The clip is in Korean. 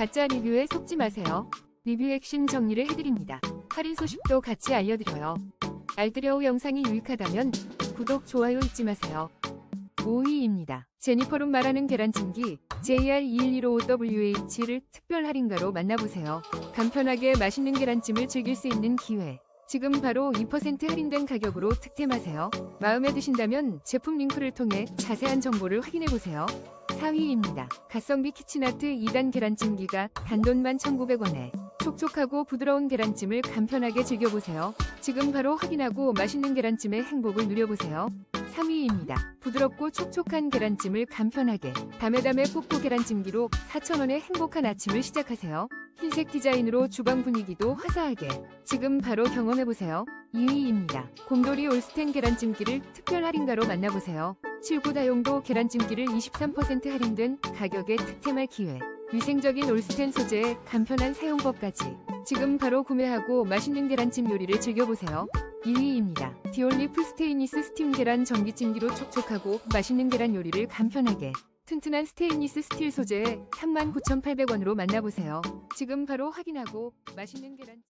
가짜 리뷰에 속지 마세요. 리뷰 핵심 정리를 해드립니다. 할인 소식도 같이 알려드려요. 알뜰여우 영상이 유익하다면 구독, 좋아요 잊지 마세요. 5위입니다. 제니퍼룸 말하는 계란찜기 JR2115WH를 특별 할인가로 만나보세요. 간편하게 맛있는 계란찜을 즐길 수 있는 기회. 지금 바로 2% 할인된 가격으로 득템하세요. 마음에 드신다면 제품 링크를 통해 자세한 정보를 확인해보세요. 4위입니다. 가성비 키친아트 2단 계란찜기가 단돈만 1,900원에 촉촉하고 부드러운 계란찜을 간편하게 즐겨보세요. 지금 바로 확인하고 맛있는 계란찜의 행복을 누려보세요. 3위입니다. 부드럽고 촉촉한 계란찜을 간편하게 다메다메 뽀뽀 계란찜기로 4,000원의 행복한 아침을 시작하세요. 흰색 디자인으로 주방 분위기도 화사하게 지금 바로 경험해보세요. 2위입니다. 곰돌이 올스텐 계란찜기를 특별 할인가로 만나보세요. 7구 다용도 계란찜기를 23% 할인된 가격에 득템할 기회. 위생적인 올스텐 소재에 간편한 사용법까지 지금 바로 구매하고 맛있는 계란찜 요리를 즐겨보세요. 2위입니다. 디올리 풀스테인리스 스팀 계란 전기찜기로 촉촉하고 맛있는 계란 요리를 간편하게 튼튼한 스테인리스 스틸 소재에 39,800원으로 만나보세요. 지금 바로 확인하고 맛있는 계란